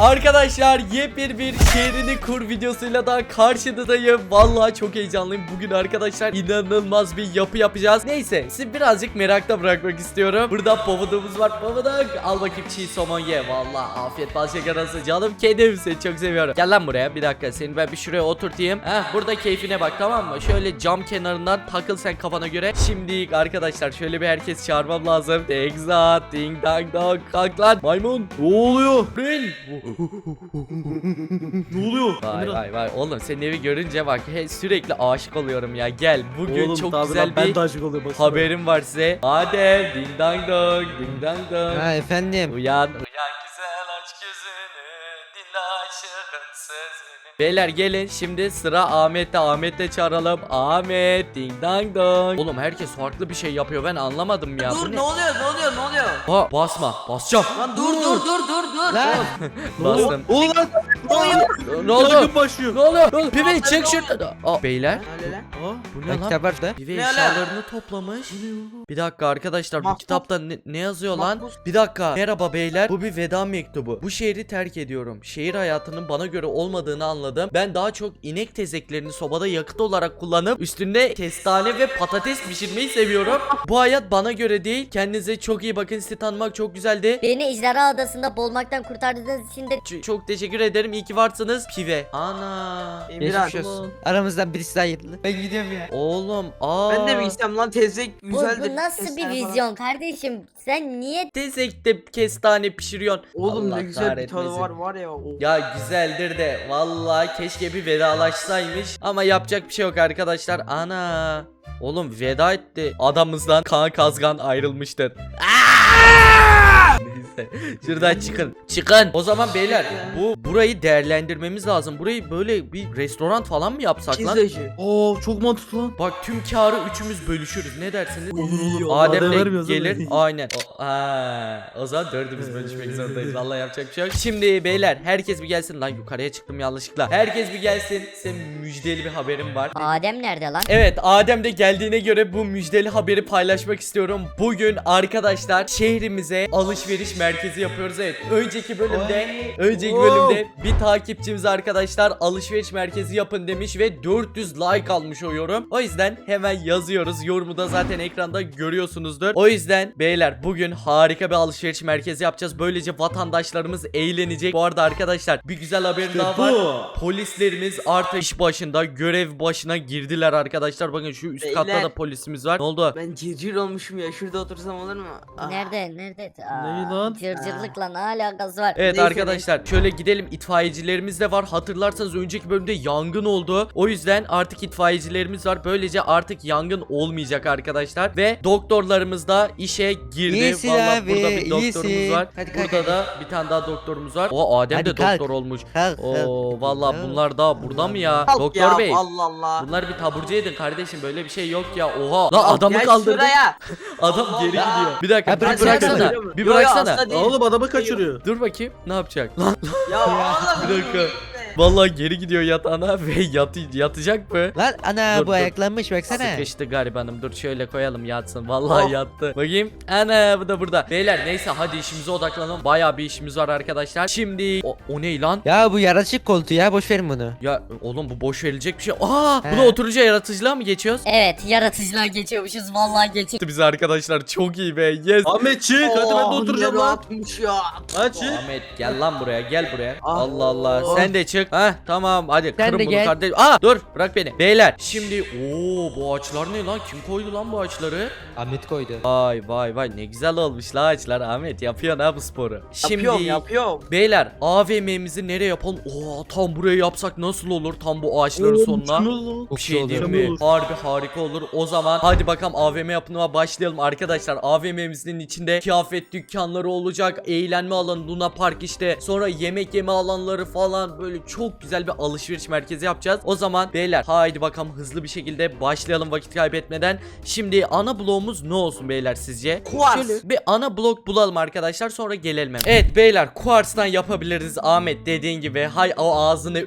Arkadaşlar yepyeni bir şehrini kur videosuyla da karşınızdayım. Vallahi çok heyecanlıyım. Bugün arkadaşlar inanılmaz bir yapı yapacağız. Neyse sizi birazcık merakta bırakmak istiyorum. Burada pavudumuz var. Pavuduk al bakayım çiğ somon ye. Vallahi afiyet bal şeker arası canım. Kedim seni çok seviyorum. Gel lan buraya bir dakika seni ben bir şuraya oturtayım. Heh burada keyfine bak tamam mı? Şöyle cam kenarından takıl sen kafana göre. Şimdi arkadaşlar şöyle bir herkes çağırmam lazım. Tekzat ding dang dong. Kalk lan maymun. Ne oluyor? Ben. Ne oluyor? Vay Emirhan. vay vay oğlum senin evi görünce bak he, sürekli aşık oluyorum ya gel bugün Oğlum, çok tabii güzel lan, ben bir de aşık oluyorum. haberim var size Adem ding dang dong ding dang dong Ha efendim. Uyan uyan aşığın sözünü Beyler gelin şimdi sıra Ahmet'te Ahmet'te çağıralım Ahmet ding dang dong Oğlum herkes farklı bir şey yapıyor ben anlamadım ya dur Bu ne? oluyor ne oluyor ne oluyor? Ha, basma basacağım Lan dur dur dur dur dur. Lan. Ne oluyor? Bastım Ulan Ne oluyor? Ne oldu? yangın başlıyor. Ne oluyor? Ne oluyor? Pive çık şuradan Aa, Beyler Ne oluyor lan? Aa, bu ne Lan lan? kitap var şurada. Pive Ne ala? eşyalarını toplamış. Bir dakika arkadaşlar bu Mahpus. kitapta ne, ne yazıyor lan? Mahpus. Bir dakika. Merhaba beyler. Bu bir veda mektubu. Bu şehri terk ediyorum. Şehir hayatının bana göre olmadığını anladım. Ben daha çok inek tezeklerini sobada yakıt olarak kullanıp üstünde kestane ve patates pişirmeyi seviyorum. Bu hayat bana göre değil. Kendinize çok iyi bakın. Sizi tanımak çok güzeldi. Beni ejderha adasında boğulmaktan kurtardığınız için de Ç- çok teşekkür ederim. İyi ki varsınız. Pive. Ana. Emirhan. Geçmiş olsun. Aramızdan birisi daha ayrıldı. Ben gidiyorum ya. Oğlum. Aa. Ben de mi gitsem lan tezek bu, bu nasıl bir vizyon kardeşim? Sen niye Tezekte kestane pişiriyorsun. Oğlum Allah ne güzel bir tadı kahretmesin. var var ya. o. Ya güzeldir de vallahi keşke bir vedalaşsaymış ama yapacak bir şey yok arkadaşlar. Ana. Oğlum veda etti. Adamımızdan Kaan Kazgan ayrılmıştır. Neyse. Şuradan çıkın. Çıkın. O zaman beyler bu burayı değerlendirmemiz lazım. Burayı böyle bir restoran falan mı yapsak lan? Pizzacı. Aa çok mantıklı lan. Bak tüm karı üçümüz bölüşürüz. Ne dersiniz? Olur olur. Adem de gelir. Aynen. O, ha, o zaman dördümüz bölüşmek zorundayız. Vallahi yapacak bir şey yok. Şimdi beyler herkes bir gelsin. Lan yukarıya çıktım yanlışlıkla. Herkes bir gelsin. Size müjdeli bir haberim var. Adem nerede lan? Evet Adem de geldiğine göre bu müjdeli haberi paylaşmak istiyorum. Bugün arkadaşlar şehrimize alışveriş merkezi yapıyoruz. Evet önceki bölümde önceki Oo. bölümde bir takipçimiz arkadaşlar alışveriş merkezi yapın demiş ve 400 like almış o yorum. O yüzden hemen yazıyoruz. Yorumu da zaten ekranda görüyorsunuzdur. O yüzden beyler bugün harika bir alışveriş merkezi yapacağız. Böylece vatandaşlarımız eğlenecek. Bu arada arkadaşlar bir güzel haberim daha var. Bu. Polislerimiz artık iş başında görev başına girdiler arkadaşlar. Bakın şu üst katta Beyler. da polisimiz var. Ne oldu? Ben cırcır olmuşum ya şurada otursam olur mu? Ah. Nerede? Nerede? Ne lan? Cırcırlıkla ne alakası var? Evet Neyse, arkadaşlar şöyle gidelim itfaiyecilerimiz de var. Hatırlarsanız önceki bölümde yangın oldu. O yüzden artık itfaiyecilerimiz var. Böylece artık yangın olmayacak arkadaşlar. Ve doktorlarımız da işe girdi. İyisin Vallahi abi, burada bir doktorumuz iyisin. var. Hadi kalk, burada da bir tane daha doktorumuz var. O Adem Hadi de kalk. doktor olmuş. Kalk, Oo kalk. vallahi Kalk. bunlar da burada mı ya? Kalk Doktor ya, bey. Allah Allah. Bunlar bir taburcu edin kardeşim böyle bir şey yok ya oha. Lan adamı Gel kaldırdı. şuraya. Adam Allah geri Allah. gidiyor. Bir dakika Ha, bir bırak, bıraksana. bırak. Bir Yo, yo, bıraksana. Değil. Oğlum adamı kaçırıyor. Dur bakayım ne yapacak? Lan Ya oğlum. bir dakika. Vallahi geri gidiyor yatağına ve yatı, yatacak mı? Lan ana Dur, bu dur. ayaklanmış baksana. Sıkıştı garibanım. Dur şöyle koyalım yatsın. Vallahi Oh. yattı. Bakayım. Ana bu da burada. Beyler neyse hadi işimize odaklanalım. Bayağı bir işimiz var arkadaşlar. Şimdi o, o ne lan? Ya bu yaratıcı koltuğu ya boş verin bunu. Ya oğlum bu boş verilecek bir şey. Aa, He. bu da oturucu yaratıcılığa mı geçiyoruz? Evet yaratıcılar geçiyormuşuz vallahi geçiyor. Çıktı bize arkadaşlar çok iyi be. Yes. Ahmet çık hadi ben de Oh, oturacağım lan. ya. Çık. Ahmet gel lan buraya gel buraya. Ah. Allah Allah sen de çık. Heh tamam hadi Sen kırın de bunu gel. kardeş. Aa dur bırak beni. Beyler şimdi ooo bu ağaçlar ne lan? Kim koydu lan bu ağaçları? Ahmet koydu. Vay vay vay ne güzel olmuş la ağaçlar Ahmet yapıyorsun ha bu sporu. Şimdi Yapıyorum yapıyorum. Beyler AVM'mizi nereye yapalım? Oo tam buraya yapsak nasıl olur tam bu ağaçların sonuna? Bir şey değil Mükemmel mi? olur. Harbi harika olur. O zaman hadi bakalım AVM yapımına başlayalım arkadaşlar. AVM'mizin içinde kıyafet dükkanları olacak. Eğlenme alanı, Luna Park işte. Sonra yemek yeme alanları falan böyle çok güzel bir alışveriş merkezi yapacağız. O zaman beyler haydi bakalım hızlı bir şekilde başlayalım vakit kaybetmeden. Şimdi ana bloğumuz ne olsun beyler sizce? Kuars. Şöyle bir ana blok bulalım arkadaşlar sonra gelelim hemen. Evet beyler kuarstan yapabiliriz Ahmet dediğin gibi. Hay o ağzını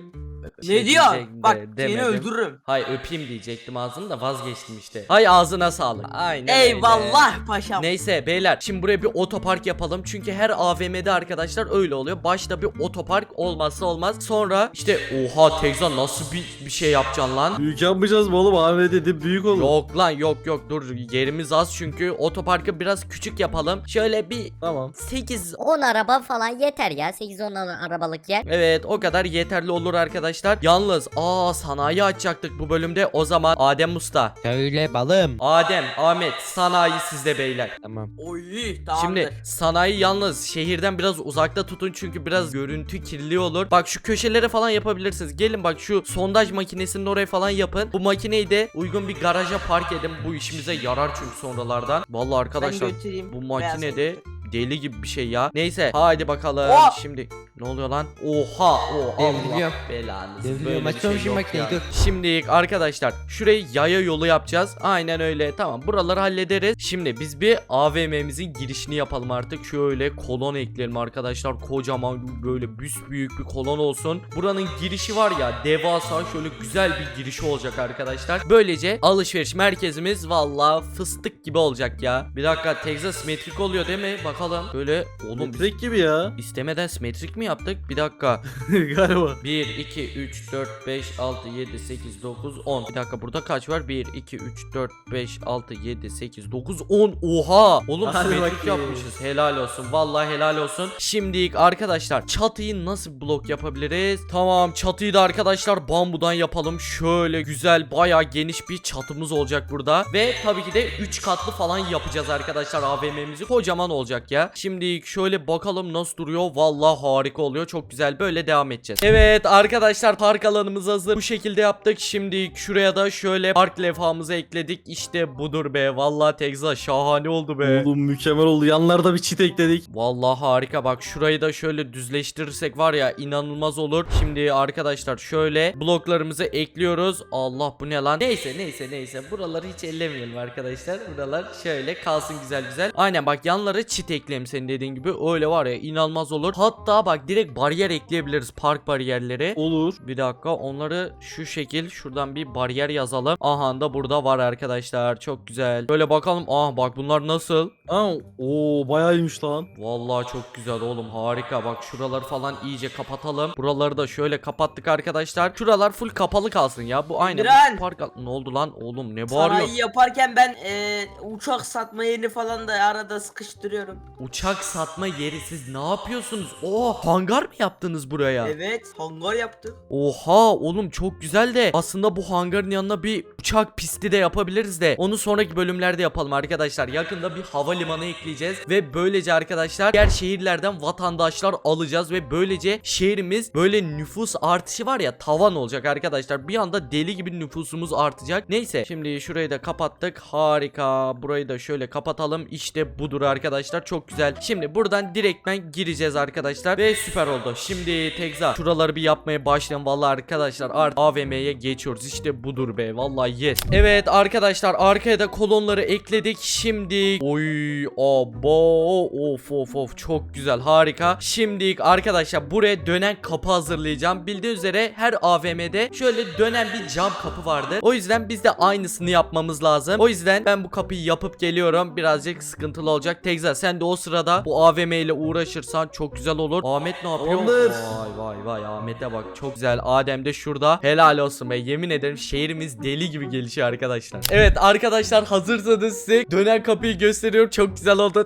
Ne diyor? diyecektim de Bak seni demedim. öldürürüm. Hay öpeyim diyecektim ağzını da vazgeçtim işte. Hay ağzına sağlık. Aynen öyle. Eyvallah paşam. Neyse beyler şimdi buraya bir otopark yapalım çünkü her AVM'de arkadaşlar öyle oluyor. Başta bir otopark olmazsa olmaz. Sonra işte oha Tekza nasıl bir, bir şey yapacaksın lan? Büyük yapmayacağız mı oğlum? Ahmet dedi büyük olur. Yok lan yok yok dur yerimiz az çünkü otoparkı biraz küçük yapalım. Şöyle bir Tamam. 8 10 araba falan yeter ya. 8-10 arabalık yer. Evet o kadar yeterli olur arkadaşlar. Yalnız aa sanayi açacaktık bu bölümde. O zaman Adem Usta. Söyle balım. Adem, Ahmet sanayi sizde beyler. Tamam. Oy tamamdır. Şimdi sanayi yalnız şehirden biraz uzakta tutun çünkü biraz görüntü kirli olur. Bak şu köşelere falan yapabilirsiniz. Gelin bak şu sondaj makinesinin oraya falan yapın. Bu makineyi de uygun bir garaja park edin. Bu işimize yarar çünkü sonralardan. Vallahi ben arkadaşlar götüreyim. bu beyaz makine de koltuk. Deli gibi bir şey ya. Neyse hadi bakalım. Oha! Şimdi ne oluyor lan? Oha o Allah Devriliyor. belanızı. Devriliyor. Böyle bir şey yok makineyi, ya. dur. Şimdi arkadaşlar şurayı yaya yolu yapacağız. Aynen öyle. Tamam buraları hallederiz. Şimdi biz bir AVM'mizin girişini yapalım artık. Şöyle kolon ekleyelim arkadaşlar. Kocaman böyle büyük bir kolon olsun. Buranın girişi var ya devasa şöyle güzel bir girişi olacak arkadaşlar. Böylece alışveriş merkezimiz valla fıstık gibi olacak ya. Bir dakika Texas simetrik oluyor değil mi? Bakalım. Böyle oğlum biz Metrik gibi ya. istemeden simetrik mi yaptık? Bir dakika. Galiba. 1, 2, 3, 4, 5, 6, 7, 8, 9, 10. Bir dakika burada kaç var? 1, 2, 3, 4, 5, 6, 7, 8, 9, 10. Oha! Oğlum Hadi simetrik bakayım. yapmışız. Helal olsun. Vallahi helal olsun. Şimdi arkadaşlar çatıyı nasıl blok yapabiliriz? Tamam çatıyı da arkadaşlar bambudan yapalım. Şöyle güzel bayağı geniş bir çatımız olacak burada. Ve tabii ki de 3 katlı falan yapacağız arkadaşlar AVM'mizi. Kocaman olacak ya. Şimdi şöyle bakalım nasıl duruyor. Vallahi harika oluyor. Çok güzel böyle devam edeceğiz. Evet arkadaşlar park alanımız hazır. Bu şekilde yaptık. Şimdi şuraya da şöyle park levhamızı ekledik. İşte budur be. Vallahi Tekza şahane oldu be. Oğlum mükemmel oldu. Yanlarda bir çit ekledik. Vallahi harika bak şurayı da şöyle düzleştirirsek var ya inanılmaz olur. Şimdi arkadaşlar şöyle bloklarımızı ekliyoruz. Allah bu ne lan? Neyse neyse neyse buraları hiç ellemeyelim arkadaşlar. Buralar şöyle kalsın güzel güzel. Aynen bak yanlara çit ekleyelim senin dediğin gibi. Öyle var ya inanılmaz olur. Hatta bak direkt bariyer ekleyebiliriz park bariyerleri. Olur. Bir dakika onları şu şekil şuradan bir bariyer yazalım. Aha da burada var arkadaşlar. Çok güzel. Böyle bakalım. Ah bak bunlar nasıl? Aa, oo bayağı iyiymiş lan. Vallahi çok güzel oğlum harika bak şuraları falan iyice kapatalım Buraları da şöyle kapattık arkadaşlar Şuralar full kapalı kalsın ya bu aynen bu park Ne oldu lan oğlum ne bağırıyor Sanayi yaparken ben eee, uçak satma yerini falan da arada sıkıştırıyorum. Uçak satma yeri siz ne yapıyorsunuz Oo hangar mı yaptınız buraya Evet hangar yaptım. Oha oğlum çok güzel de aslında bu hangarın yanına bir uçak pisti de yapabiliriz de onu sonraki bölümlerde yapalım arkadaşlar. Yakında bir havalimanı ekleyeceğiz ve böylece arkadaşlar diğer şehirlerden vatandaşlar alacağız ve böylece şehrimiz böyle nüfus artışı var ya tavan olacak arkadaşlar. Bir anda deli gibi nüfusumuz artacak. Neyse şimdi şurayı da kapattık. Harika. Burayı da şöyle kapatalım. İşte budur arkadaşlar. Çok güzel. Şimdi buradan direktmen gireceğiz arkadaşlar ve süper oldu. Şimdi Tekza şuraları bir yapmaya başlayalım. Vallahi arkadaşlar artık AVM'ye geçiyoruz. İşte budur be. Vallahi yes. Evet arkadaşlar arkaya da kolonları ekledik. Şimdi oy abo of of of çok güzel harika. Şimdi arkadaşlar buraya dönen kapı hazırlayacağım. Bildiğiniz üzere her AVM'de şöyle dönen bir cam kapı vardı. O yüzden biz de aynısını yapmamız lazım. O yüzden ben bu kapıyı yapıp geliyorum. Birazcık sıkıntılı olacak. Tekza sen de o sırada bu AVM ile uğraşırsan çok güzel olur. Ahmet ne yapıyor? Tamamdır. Vay vay vay Ahmet'e bak çok güzel. Adem de şurada. Helal olsun be. Yemin ederim şehrimiz deli gibi gelişiyor arkadaşlar. Evet arkadaşlar hazırsanız size dönen kapıyı gösteriyorum. Çok güzel oldu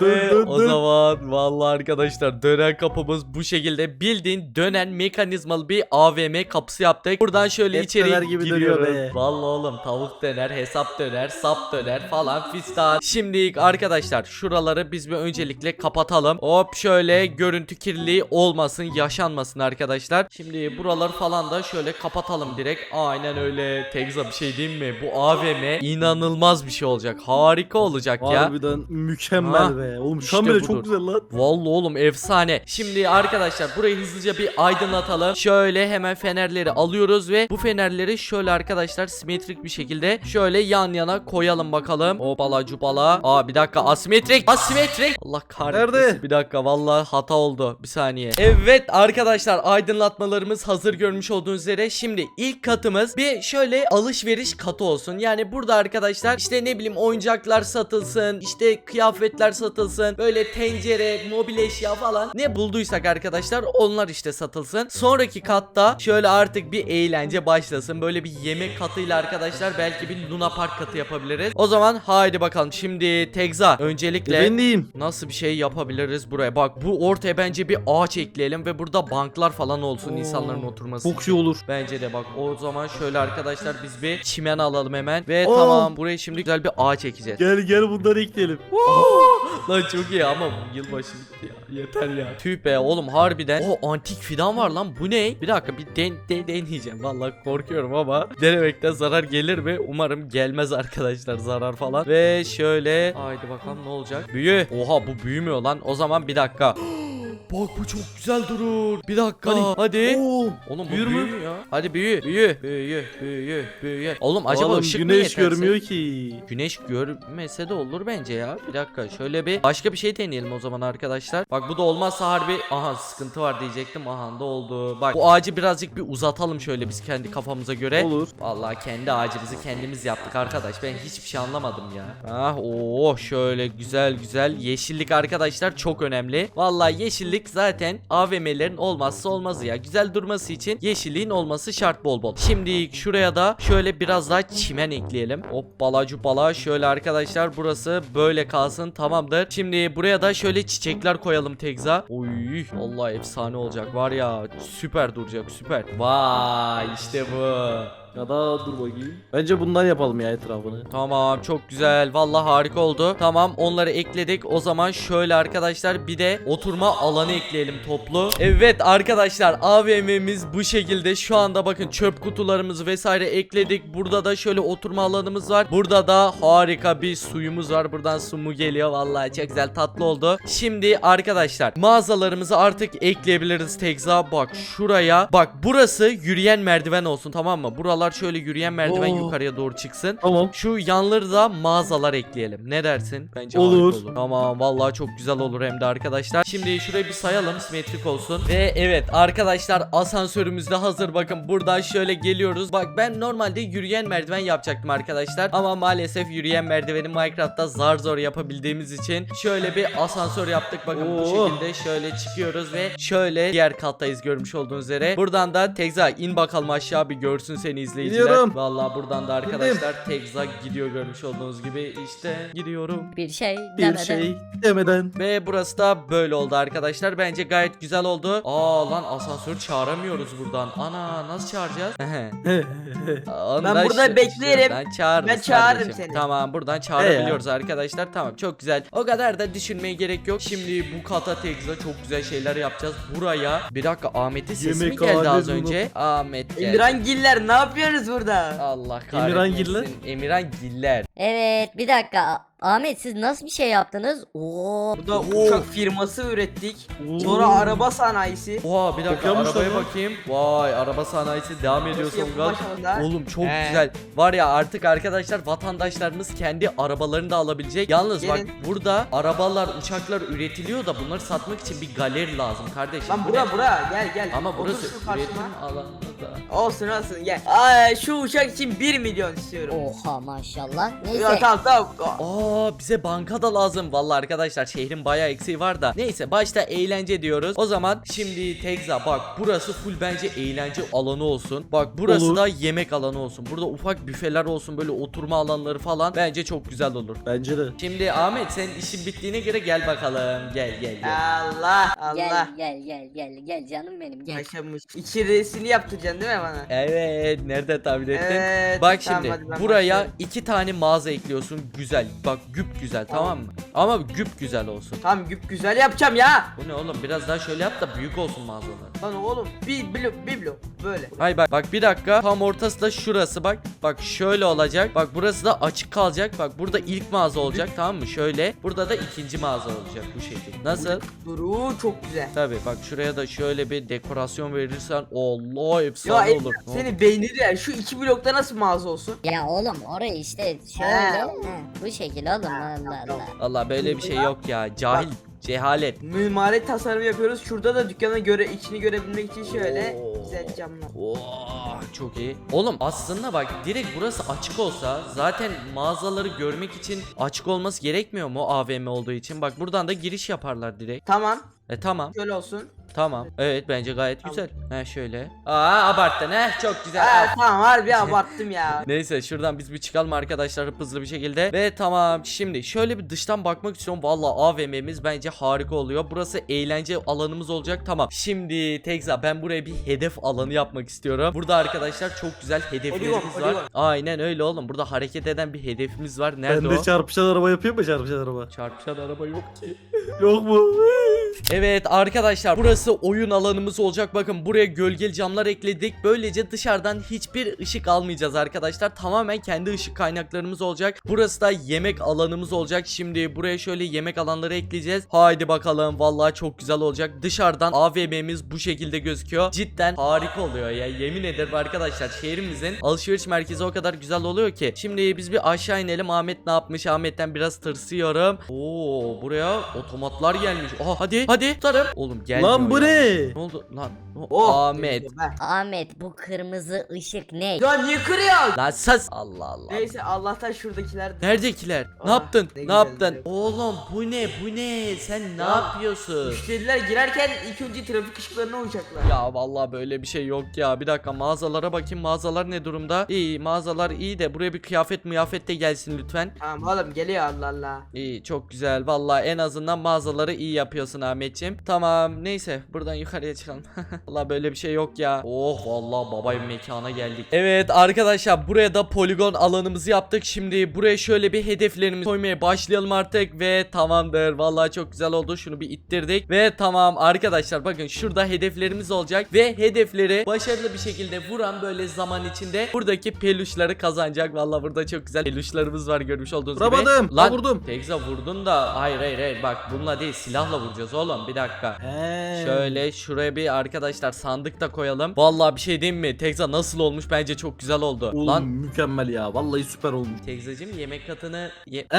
Ve dın o zaman vallahi arkadaşlar dönen kapımız bu şekilde bildiğin dönen mekanizmalı bir AVM kapısı yaptık. Buradan şöyle Et içeri gibi giriyoruz. Vallahi oğlum tavuk döner, hesap döner, sap döner falan fistan. Şimdi arkadaşlar şuraları biz bir öncelikle kapatalım. Hop şöyle görüntü kirliliği olmasın, yaşanmasın arkadaşlar. Şimdi buraları falan da şöyle kapatalım direkt. Aynen öyle. Tekza bir şey diyeyim mi? Bu AVM inanılmaz bir şey olacak. Harika olacak ya. Harbiden mükemmel Ha, be. Oğlum şu an bile budur. çok güzel lan. Vallahi oğlum efsane. Şimdi arkadaşlar burayı hızlıca bir aydınlatalım. Şöyle hemen fenerleri alıyoruz ve bu fenerleri şöyle arkadaşlar simetrik bir şekilde şöyle yan yana koyalım bakalım. Hopala cupala. Aa bir dakika asimetrik. Asimetrik. Asimetrik. Allah kahretsin. Nerede? Bir dakika vallahi hata oldu. Bir saniye. Evet arkadaşlar aydınlatmalarımız hazır görmüş olduğunuz üzere. Şimdi ilk katımız bir şöyle alışveriş katı olsun. Yani burada arkadaşlar işte ne bileyim oyuncaklar satılsın. işte kıyafetler satılsın. Böyle tencere, mobil eşya falan. Ne bulduysak arkadaşlar onlar işte satılsın. Sonraki katta şöyle artık bir eğlence başlasın. Böyle bir yemek katıyla arkadaşlar belki bir Luna Park katı yapabiliriz. O zaman haydi bakalım. Şimdi Tegza öncelikle Ben deyim. Nasıl bir şey yapabiliriz buraya? Bak bu ortaya bence bir ağaç ekleyelim ve burada banklar falan olsun Oo, insanların oturması. Çok iyi olur. Bence de bak o zaman şöyle arkadaşlar biz bir çimen alalım hemen ve Oo. tamam buraya şimdi güzel bir ağaç ekeceğiz. Gel gel bunları ekleyelim. lan çok iyi ama yılbaşı bitti. Yeter ya. Tüh be oğlum harbiden. O antik fidan var lan bu ne? Bir dakika bir den, de, deneyeceğim. Vallahi korkuyorum ama denemekten zarar gelir mi? Umarım gelmez arkadaşlar zarar falan. Ve şöyle haydi bakalım ne olacak? Büyü. Oha bu büyümüyor lan. O zaman bir dakika. Bak bu çok güzel durur. Bir dakika. Hani- Hadi. Oo. Oğlum bu Büyür mü? büyümüyor. Hadi büyü. Büyü. Büyü. Büyü. Büyü. Oğlum acaba Oğlum, ışık güneş görmüyor ki. Güneş görmese de olur bence ya. Bir dakika şöyle bir başka bir şey deneyelim o zaman arkadaşlar. Bak bu da olmazsa harbi aha sıkıntı var diyecektim. Aha da oldu. Bak bu ağacı birazcık bir uzatalım şöyle biz kendi kafamıza göre. Olur. Vallahi kendi ağacımızı kendimiz yaptık arkadaş. Ben hiçbir şey anlamadım ya. Ah oo şöyle güzel güzel yeşillik arkadaşlar çok önemli. Vallahi yeşillik zaten AVM'lerin olmazsa olmazı ya. Güzel durması için yeşilliğin olması şart bol bol. Şimdi şuraya da şöyle biraz daha çimen ekleyelim. Hop balacı bala şöyle arkadaşlar burası böyle kalsın tamamdır. Şimdi buraya da şöyle çiçekler koyalım Tegza. Oy vallahi efsane olacak var ya süper duracak süper. Vay işte bu. Ya da dur bakayım. Bence bundan yapalım ya etrafını. Tamam çok güzel. Vallahi harika oldu. Tamam onları ekledik. O zaman şöyle arkadaşlar bir de oturma alanı ekleyelim toplu. Evet arkadaşlar AVM'miz bu şekilde. Şu anda bakın çöp kutularımızı vesaire ekledik. Burada da şöyle oturma alanımız var. Burada da harika bir suyumuz var. Buradan su mu geliyor. Vallahi çok güzel tatlı oldu. Şimdi arkadaşlar mağazalarımızı artık ekleyebiliriz Tekza. Bak şuraya. Bak burası yürüyen merdiven olsun tamam mı? Buralar şöyle yürüyen merdiven Oo. yukarıya doğru çıksın. Tamam. Şu yanları da mağazalar ekleyelim. Ne dersin? Bence Olur. harika olur. Tamam vallahi çok güzel olur hem de arkadaşlar. Şimdi şurayı bir sayalım simetrik olsun. Ve evet arkadaşlar asansörümüz de hazır. Bakın buradan şöyle geliyoruz. Bak ben normalde yürüyen merdiven yapacaktım arkadaşlar. Ama maalesef yürüyen merdiveni Minecraft'ta zar zor yapabildiğimiz için şöyle bir asansör yaptık. Bakın bu Oo. şekilde şöyle çıkıyoruz ve şöyle diğer kattayız görmüş olduğunuz üzere. Buradan da Tegza in bakalım aşağı bir görsün seni izleyiciler. Gidiyorum. Vallahi buradan da arkadaşlar Tegza gidiyor görmüş olduğunuz gibi işte gidiyorum. Bir şey Bir demeden. şey demeden. Ve burası da böyle oldu arkadaşlar. Bence gayet güzel oldu. Aa lan asansör çağıramıyoruz buradan. Ana nasıl çağıracağız? Ben da burada beklerim. şuradan çağırırız Ben çağırırım kardeşim. seni. Tamam buradan çağırabiliyoruz arkadaşlar. Tamam çok güzel. O kadar da düşünmeye gerek yok. Şimdi bu kata Tegza çok güzel şeyler yapacağız. Buraya bir dakika Ahmet'in sesi mi geldi az önce? Ahmet geldi. Emirhan Giller ne yapıyoruz burada? Allah Emirhan kahretmesin. Giller? Emirhan Giller. Evet bir dakika. Ahmet siz nasıl bir şey yaptınız? Oo. Burada uçak firması ürettik. Oo. Sonra araba sanayisi. Oha bir dakika Bakıyormuş arabaya lan. bakayım. Vay araba sanayisi devam ediyor Yapım Songal. Oğlum çok He. güzel. Var ya artık arkadaşlar vatandaşlarımız kendi arabalarını da alabilecek. Yalnız bak Gelin. burada arabalar, uçaklar üretiliyor da bunları satmak için bir galeri lazım kardeşim. Lan Bu bura ne? bura gel gel. Ama Otur burası şu karşıma. üretim alanı da. Olsun olsun gel. Aa, şu uçak için 1 milyon istiyorum. Oha maşallah. Neyse. Ya tamam tamam. Aa bize banka da lazım. Vallahi arkadaşlar şehrin bayağı eksiği var da. Neyse başta eğlence diyoruz. O zaman şimdi Tegza bak burası full bence eğlence alanı olsun. Bak burası Olur. da yemek alanı olsun. Burada ufak büfeler olsun böyle oturma alanları falan. Bence çok güzel olur. Bence de. Şimdi Ahmet senin işin bittiğine göre gel bakalım. Gel gel gel. Allah Allah. Gel gel gel gel gel canım benim gel. Yaşamış. İçerisini yaptıracaksın değil mi bana? Evet nerede tahmin ettin? Evet, Bak tamam, şimdi hadi ben buraya başlıyorum. iki tane mağaza ekliyorsun. Güzel. Bak güp güzel tamam mı? Ama güp güzel olsun. Tamam güp güzel yapacağım ya. Bu ne oğlum biraz daha şöyle yap da büyük olsun mağazalar. Lan oğlum bir blok bir blok böyle. Hay bak bak bir dakika tam ortası da şurası bak bak şöyle olacak bak burası da açık kalacak bak burada ilk mağaza olacak tamam mı şöyle burada da ikinci mağaza olacak bu şekilde nasıl Duru çok güzel. Tabi bak şuraya da şöyle bir dekorasyon verirsen Allah Ya Emre, olur. ne olur. senin beynini de şu iki blokta nasıl mağaza olsun? Ya oğlum orayı işte şöyle Ha. ha, bu şekil oğlum Allah Allah. Allah böyle bir şey yok ya. Cahil, cehalet. Mimari tasarım yapıyoruz. Şurada da dükkana göre içini görebilmek için şöyle Oo. güzel camlar. Oo, çok iyi. Oğlum aslında bak direkt burası açık olsa zaten mağazaları görmek için açık olması gerekmiyor mu AVM olduğu için? Bak buradan da giriş yaparlar direkt. Tamam, E tamam. şöyle olsun. Tamam. Evet bence gayet güzel. He şöyle. Aa abarttın he. Çok güzel. Ha, Ah. tamam harbi abarttım ya. Neyse şuradan biz bir çıkalım arkadaşlar hızlı bir şekilde. Ve tamam şimdi şöyle bir dıştan bakmak istiyorum. Valla AVM'miz bence harika oluyor. Burası eğlence alanımız olacak. Tamam. Şimdi Tekza ben buraya bir hedef alanı yapmak istiyorum. Burada arkadaşlar çok güzel hedeflerimiz var. poligon. Aynen öyle oğlum. Burada hareket eden bir hedefimiz var. Nerede Ben de o? çarpışan araba yapayım mı çarpışan araba? Çarpışan araba yok ki. Yok mu? Evet arkadaşlar burası oyun alanımız olacak. Bakın buraya gölgeli camlar ekledik. Böylece dışarıdan hiçbir ışık almayacağız arkadaşlar. Tamamen kendi ışık kaynaklarımız olacak. Burası da yemek alanımız olacak. Şimdi buraya şöyle yemek alanları ekleyeceğiz. Haydi bakalım. Vallahi çok güzel olacak. Dışarıdan AVM'miz bu şekilde gözüküyor. Cidden harika oluyor ya. Yemin ederim arkadaşlar şehrimizin alışveriş merkezi o kadar güzel oluyor ki. Şimdi biz bir aşağı inelim. Ahmet ne yapmış? Ahmet'ten biraz tırsıyorum. Oo buraya otomatlar gelmiş. Aha hadi hadi tutarım. Oğlum gel. Lan bu ne? Ne oldu lan? O- Oh, Ahmet. Ahmet bu kırmızı ışık ne? Ya niye kırıyorsun? Lan sus. Allah Allah. Neyse Allah'tan şuradakiler de. Neredekiler? ne Aa, yaptın? ne Ne, güzel, yaptın? Oğlum bu ne? Bu ne? Sen ne Ya, yapıyorsun? Müşteriler girerken ilk önce trafik ışıklarına uyacaklar. Ya vallahi böyle bir şey yok ya. Bir dakika mağazalara bakayım. Mağazalar ne durumda? İyi mağazalar iyi de buraya bir kıyafet mıyafet de gelsin lütfen. Tamam oğlum geliyor Allah Allah. İyi çok güzel. Vallahi en azından mağazaları iyi yapıyorsun Ahmetciğim. Tamam neyse buradan yukarıya çıkalım. Vallahi böyle bir şey yok ya. Oh vallahi babayın mekana geldik. Evet arkadaşlar buraya da poligon alanımızı yaptık. Şimdi buraya şöyle bir hedeflerimizi koymaya başlayalım artık ve tamamdır. Vallahi çok güzel oldu. Şunu bir ittirdik ve tamam arkadaşlar bakın şurada hedeflerimiz olacak ve hedefleri başarılı bir şekilde vuran böyle zaman içinde buradaki peluşları kazanacak. Vallahi burada çok güzel peluşlarımız var görmüş olduğunuz gibi. Vuramadım. Lan vurdum. Tekza vurdun da hayır hayır hayır bak bununla değil silahla vuracağız oğlum bir dakika. He. Şöyle şuraya bir arkadaşlar sandık da koyalım. Vallahi bir şey diyeyim mi? Tekza nasıl olmuş? Bence çok güzel oldu. Oğlum Lan mükemmel ya. Vallahi süper olmuş. Tekzacığım yemek katını ye- He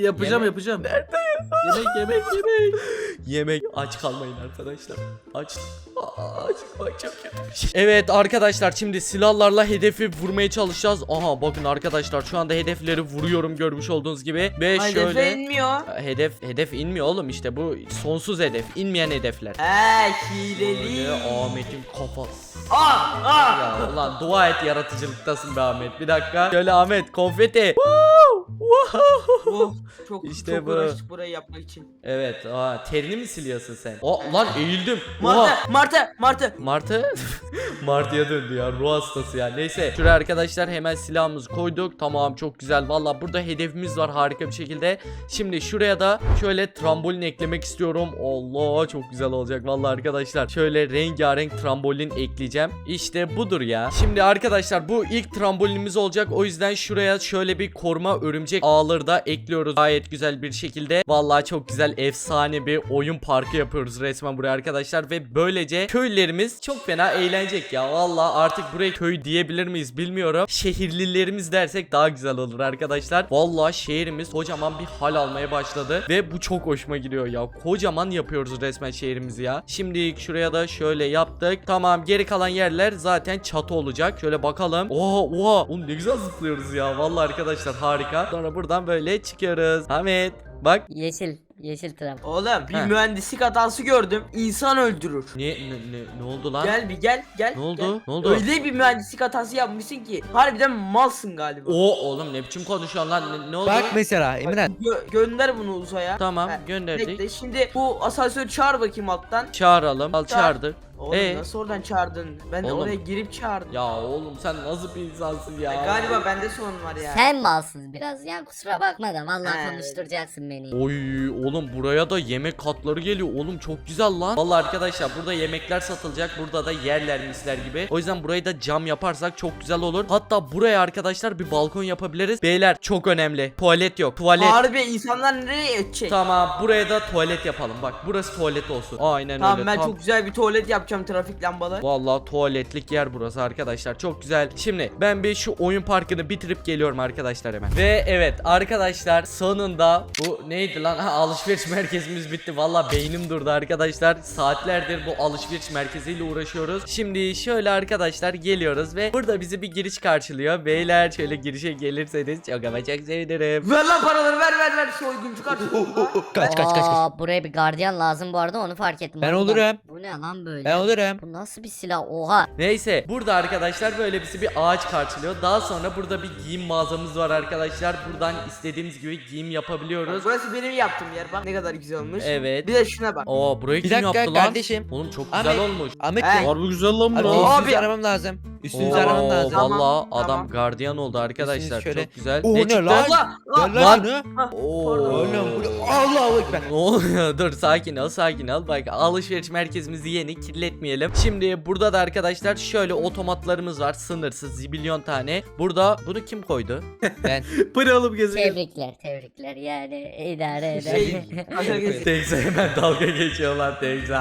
yapacağım Yemek- yapacağım. Yemek yemek yemek. yemek aç kalmayın arkadaşlar. Aç. Aa, aç kalmak çok kötü bir şey. Evet arkadaşlar şimdi silahlarla hedefi vurmaya çalışacağız. Aha bakın arkadaşlar şu anda hedefleri vuruyorum görmüş olduğunuz gibi. Ve Ay şöyle defe inmiyor. hedef hedef inmiyor oğlum işte bu sonsuz hedef. inmeyen hedefler. He hileli. Ahmet'in kafası. Ah ah. Ya ulan dua et yaratıcılıktasın be Ahmet. Bir dakika. Şöyle Ahmet konfeti. Woo! Woo! Oh, çok İşte çok bu. uğraştık burayı yapmak için. Evet. Aa, terini mi siliyorsun sen? O lan eğildim. Oha. Martı, Martı, Martı. Martı Martı'ya döndü ya ruh hastası ya neyse şuraya arkadaşlar hemen silahımızı koyduk tamam çok güzel valla burada hedefimiz var harika bir şekilde şimdi şuraya da şöyle trambolin eklemek istiyorum Allah çok güzel olacak valla arkadaşlar şöyle rengarenk trambolin ekleyeceğim. İşte budur ya. Şimdi arkadaşlar bu ilk trambolinimiz olacak. O yüzden şuraya şöyle bir koruma örümcek ağları da ekliyoruz. Gayet güzel bir şekilde. Valla çok güzel efsane bir oyun parkı yapıyoruz resmen buraya arkadaşlar. Ve böylece köylerimiz çok fena eğlenecek ya. Valla artık buraya köy diyebilir miyiz bilmiyorum. Şehirlilerimiz dersek daha güzel olur arkadaşlar. Valla şehrimiz kocaman bir hal almaya başladı. Ve bu çok hoşuma gidiyor ya. Kocaman yapıyoruz resmen şehrimizi ya şimdi şuraya da şöyle yaptık. Tamam geri kalan yerler zaten çatı olacak. Şöyle bakalım. Oha oha! Oğlum ne güzel zıplıyoruz ya. Valla arkadaşlar harika. Sonra buradan böyle çıkıyoruz. Ahmet bak. Yeşil, yeşil tram. Oğlum bir He. mühendislik hatası gördüm. İnsan öldürür. ne ne ne, ne oldu lan Gel bir gel gel. Ne oldu? gel. Ne oldu? Öyle bir mühendislik hatası yapmışsın ki harbiden malsın galiba. O oğlum ne biçim konuşuyorsun lan ne, ne oldu? Bak mesela Emirhan. Gö- gönder bunu uzaya. Tamam, gönderdik. Bekle şimdi bu asansörü çağır bakayım alttan. Çağıralım. Al Çağır. çağırdık. Oğlum Ee? nasıl oradan çağırdın? Ben de Oğlum. oraya girip çağırdım. Ya oğlum sen nasıl bir insansın ya? E, galiba bende sorun var ya. Sen malsın biraz ya kusura bakma da vallahi He. konuşturacaksın beni. Oy oğlum buraya da yemek katları geliyor. Oğlum çok güzel lan. Vallahi arkadaşlar burada yemekler satılacak. Burada da yerler misler gibi. O yüzden burayı da cam yaparsak çok güzel olur. Hatta buraya arkadaşlar bir balkon yapabiliriz. Beyler çok önemli. Tuvalet yok. Tuvalet. Harbi insanlar nereye edecek? Tamam buraya da tuvalet yapalım. Bak burası tuvalet olsun. Aynen Tamam öyle. ben Tam- çok güzel bir tuvalet yapacağım. trafik lambalı. Vallahi tuvaletlik yer burası arkadaşlar. Çok güzel. Şimdi ben bir şu oyun parkını bitirip geliyorum arkadaşlar hemen. Ve evet arkadaşlar sonunda bu neydi lan? Ha, alışveriş merkezimiz bitti. Vallahi beynim durdu arkadaşlar. Saatlerdir bu alışveriş merkeziyle uğraşıyoruz. Şimdi şöyle arkadaşlar geliyoruz ve burada bizi bir giriş karşılıyor. Beyler şöyle girişe gelirseniz çok ama çok sevinirim. Ver lan paraları ver ver ver soyguncu kaç. Kaç kaç kaç kaç. Aa, buraya bir gardiyan lazım bu arada onu fark ettim. Ben Oğlum olurum. Bu ne lan böyle? Ben olurum. Bu nasıl bir silah? Oha. Neyse burada arkadaşlar böyle bizi bir ağaç karşılıyor. Daha sonra burada bir giyim mağazamız var arkadaşlar. Buradan istediğimiz gibi giyim yapabiliyoruz. Burası benim yaptığım yer bak ne kadar güzel olmuş. Evet. Bir de şuna bak. Oo burayı Bir kim dakika yaptı lan? kardeşim. Oğlum çok Ahmet. güzel olmuş. Ahmet He. Harbi güzel lan Abi bu. Abi. aramam lazım. Üstünüzü Oo, aramam lazım. Tamam, Valla adam tamam. gardiyan oldu arkadaşlar. Üstünüz şöyle. Çok güzel. Oo, ne çıktı? lan? Allah. Ver lan Lan. şunu. Oo. Oğlum bu ne? Allahu ekber. Ne oluyor? Dur sakin ol sakin ol. Bak alışveriş merkezimizi yeni kirletmeyelim. Şimdi burada da arkadaşlar şöyle otomatlarımız var. Sınırsız zibilyon tane. Burada bunu kim koydu? Ben. Pırı alıp geziyor. Tebrikler tebrikler yani idare eder. Şey, Aga gez- Tekse hemen dalga geçiyor lan Tekse.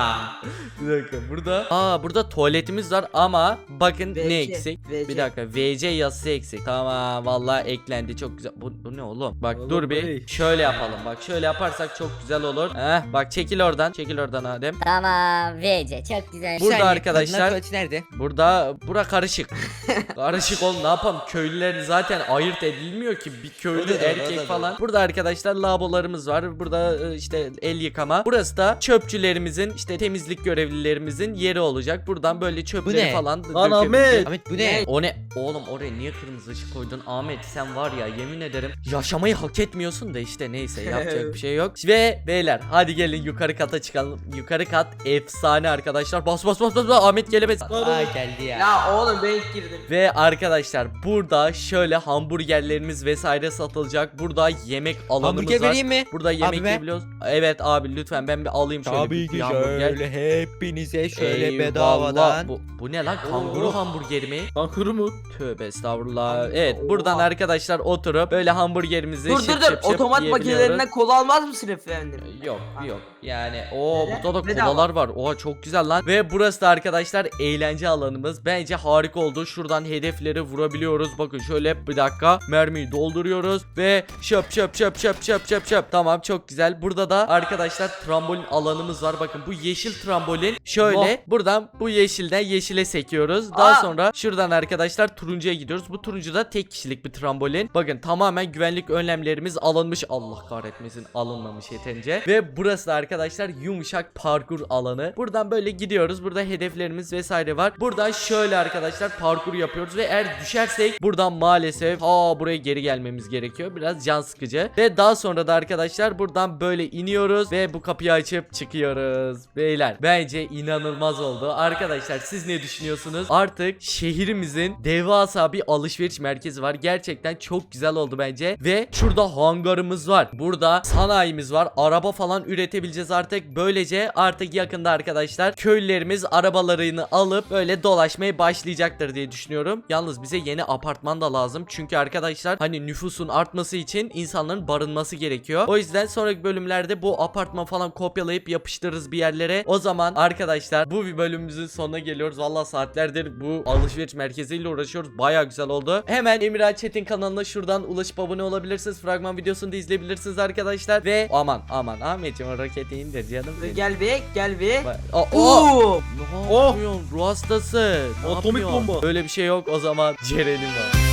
Bir dakika burada. Aa burada tuvaletimiz var ama bakın ne eksik? VC. Bir dakika VC yazısı eksik. Tamam vallahi eklendi çok güzel. Bu, bu ne oğlum? Bak Oğlum dur bir. bey. Şöyle yapalım. Bak şöyle yaparsak çok güzel olur. Heh bak çekil oradan. Çekil oradan Adem. tamam VC çok güzel. Burada saniye, arkadaşlar- tuvaleti nerede? Burada bura karışık. karışık oğlum ne yapalım? Köylüler zaten ayırt edilmiyor ki bir köylü da erkek da falan. Burada arkadaşlar lavabolarımız var. Burada e, işte el yıkama. Burası da çöpçülerimizin işte temizlik görevlilerimizin yeri olacak. Buradan böyle çöpleri falan Lan dökebileceğiz. Ahmet. Ahmet bu ne? O ne? Oğlum oraya niye kırmızı ışık koydun? Ahmet sen var ya yemin ederim yaşamayı hak etmiyorsun da işte neyse yapacak bir şey yok. Ve beyler hadi gelin yukarı kata çıkalım. Yukarı kat efsane arkadaşlar. Bas bas bas bas. bas. Ahmet gelemez. Aa geldi ya. Ya oğlum ben girdim. Ve arkadaşlar burada şöyle hamburgerlerimiz vesaire satılacak. Burada yemek alanımız Hamburger var. vereyim mi? Burada yemek yiyebiliyoruz. Evet abi lütfen ben bir alayım şöyle Tabii bir, ki bir hamburger. şöyle hepinize şöyle Eyvallah. bedavadan. Bu, bu ne lan? Kanguru Oo. Hamburgeri mi? Kankuru mu? Tövbe estağfurullah. Evet buradan oha. arkadaşlar oturup böyle hamburgerimizi Dur şıp dur şıp dur şıp otomat yiyebiliyoruz. makinelerine kola almaz mısın efendim? Yok yok yani o Neden? burada da Bedava. kolalar var oha çok güzel lan ve burası da arkadaşlar eğlence alanımız bence harika oldu şuradan hedefleri vurabiliyoruz bakın şöyle bir dakika mermiyi dolduruyoruz ve şöp şöp şöp şöp şöp şöp şöp tamam çok güzel burada da arkadaşlar trambolin alanımız var bakın bu yeşil trambolin şöyle Vah. buradan bu yeşilden yeşile sekiyoruz daha Aa. sonra şuradan arkadaşlar turuncuya gidiyoruz. Bu turuncu da tek kişilik bir trambolin. Bakın tamamen güvenlik önlemlerimiz alınmış. Allah kahretmesin alınmamış yeterince. Ve burası da arkadaşlar yumuşak parkur alanı. Buradan böyle gidiyoruz. Burada hedeflerimiz vesaire var. Buradan şöyle arkadaşlar parkur yapıyoruz ve eğer düşersek buradan maalesef ha buraya geri gelmemiz gerekiyor. Biraz can sıkıcı. Ve daha sonra da arkadaşlar buradan böyle iniyoruz ve bu kapıyı açıp çıkıyoruz. Beyler bence inanılmaz oldu. Arkadaşlar siz ne düşünüyorsunuz? Artık şehrimizin devasa bir alışveriş merkezi var. Gerçekten çok güzel oldu bence. Ve şurada hangarımız var. Burada sanayimiz var. Araba falan üretebileceğiz artık. Böylece artık yakında arkadaşlar köylülerimiz arabalarını alıp böyle dolaşmaya başlayacaktır diye düşünüyorum. Yalnız bize yeni apartman da lazım. Çünkü arkadaşlar hani nüfusun artması için insanların barınması gerekiyor. O yüzden sonraki bölümlerde bu apartman falan kopyalayıp yapıştırırız bir yerlere. O zaman arkadaşlar bu bölümümüzün sonuna geliyoruz. Valla saatlerdir bu alışveriş merkeziyle uğraşıyoruz baya güzel oldu hemen Emirhan Çetin kanalına şuradan ulaşıp abone olabilirsiniz fragman videosunu da izleyebilirsiniz arkadaşlar ve aman aman Ahmetciğim o roketi indir canım benim. Gel be gel be. Aa, aa! Oo. Ne Oh! yapıyorsun? Ruh hastası. Ne Atomik yapıyorsun? bomba. Öyle bir şey yok. O zaman Ceren'im var.